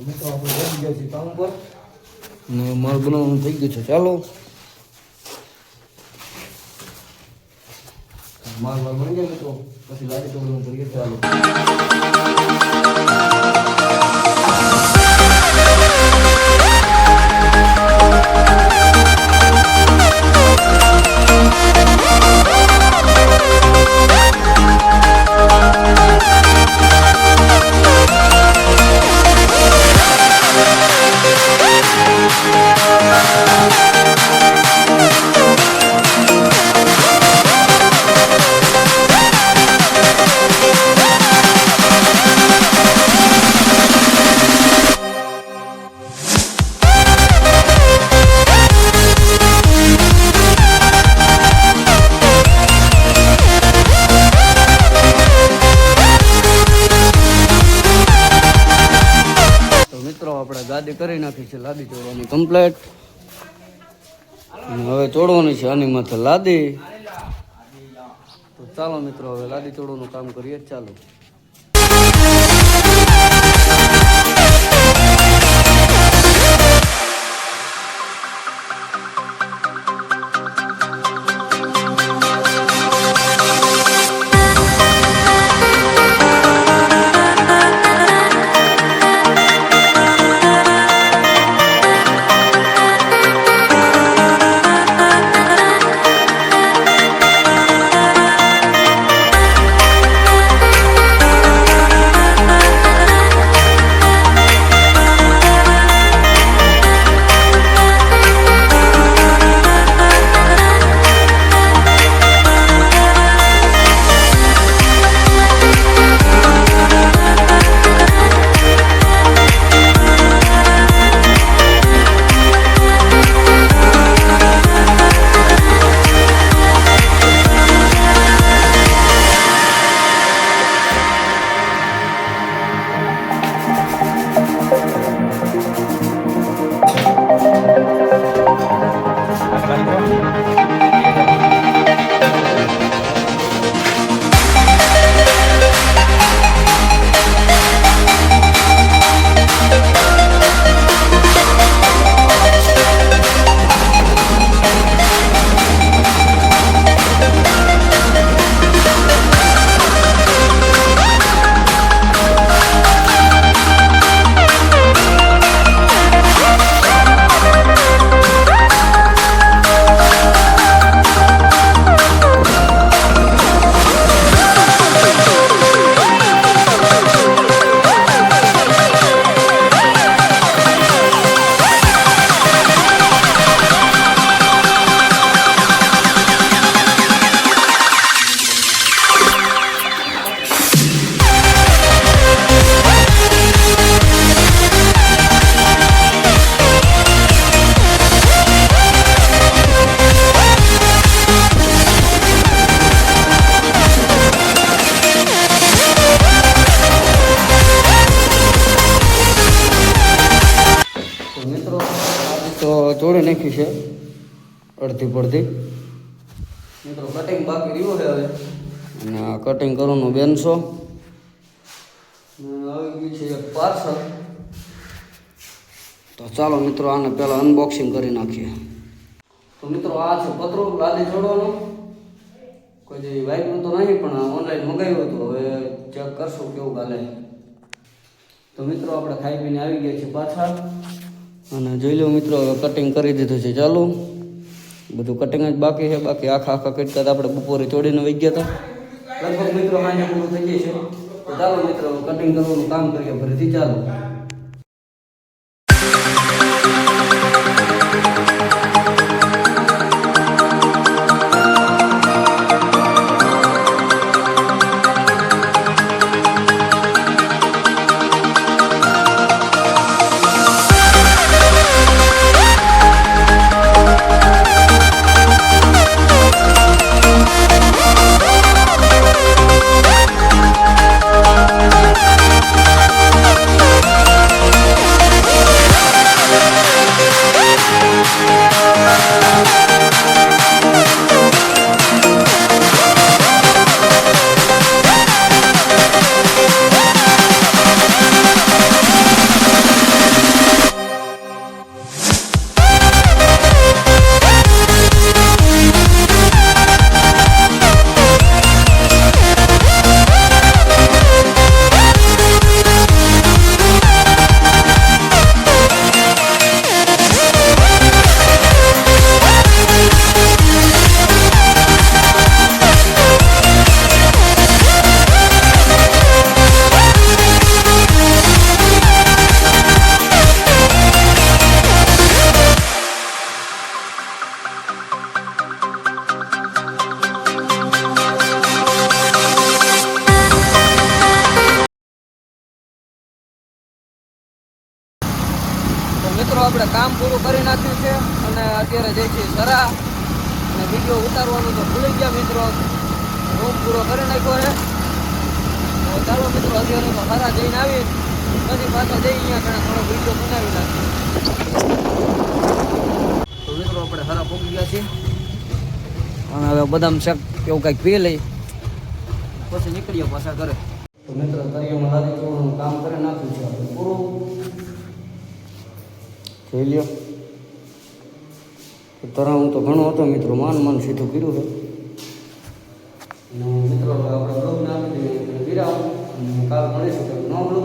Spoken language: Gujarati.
આપણે જઈ ગયા છીએ કામ પર ને માલ બનાવવાનું થઈ ગયું છે. ચાલો. માલ માલ બની જાય મિત્રો પછી લાગે તો બધું કરીએ ચાલો. આપણે કરી નાખી છે, લાદી ચોડવાની કમ્પ્લેટ હવે ચોડવાની છે, આની માથે લાદી. તો ચાલો મિત્રો, હવે લાદી ચોડવાનું કામ કરીએ, ચાલો. આજે નાખ્યું છે. અડધી પડધી. મિત્રો કટિંગ બાકી રહ્યું છે હવે. અને આ કટિંગ કરવાનું બેનસો. આવી ગયું છે એક પાર્સલ. તો ચાલો મિત્રો આને પહેલાં અનબોક્સિંગ કરી નાખીએ. તો મિત્રો આ છે પત્રો લાદી જોડવાનો. કોઈ જે વાઇફનું તો નહીં પણ ઓનલાઈન મંગાવ્યું હતું. હવે ચેક કરશું કેવું ગાલે તો મિત્રો આપણે ખાઈ પીને આવી ગયા છીએ પાછા. અને જોઈ લો મિત્રો, હવે કટિંગ કરી દીધું છે. ચાલુ. બધું કટિંગ જ બાકી છે. બાકી આખા આખા કટકા આપણે બપોરે ચોડીને વહી ગયા હતા. લગભગ મિત્રો હાને પૂરું થઈ જાય છે. ચાલો મિત્રો કટિંગ કરવાનું કામ કરીએ. ફરીથી ચાલો. આપણે કામ પૂરું કરી નાખ્યું છે અને અત્યારે જઈ છીએ સરા અને વીડિયો ઉતારવાનું તો ભૂલી ગયા મિત્રો. રૂમ પૂરો કરી નાખ્યો છે. તો ચાલો મિત્રો, અત્યારે તો સરા જઈને આવી. પછી પાછા જઈ અહીંયા ઘણા થોડો વીડિયો બનાવી નાખ્યો તો મિત્રો, આપણે સરા પહોંચી ગયા છીએ. અને હવે બદામ શાક એવું કંઈક પી લઈ પછી નીકળીએ પાછા ઘરે. છે. પૂરું. જોઈ લ્યો. તરાવું તો ઘણો હતો મિત્રો, માન માન સીધું કર્યું છે. મિત્રો આપણે બ્લોગ નાખી દઈએ વિરામ. કાલ મળીશું ન બ્લોગ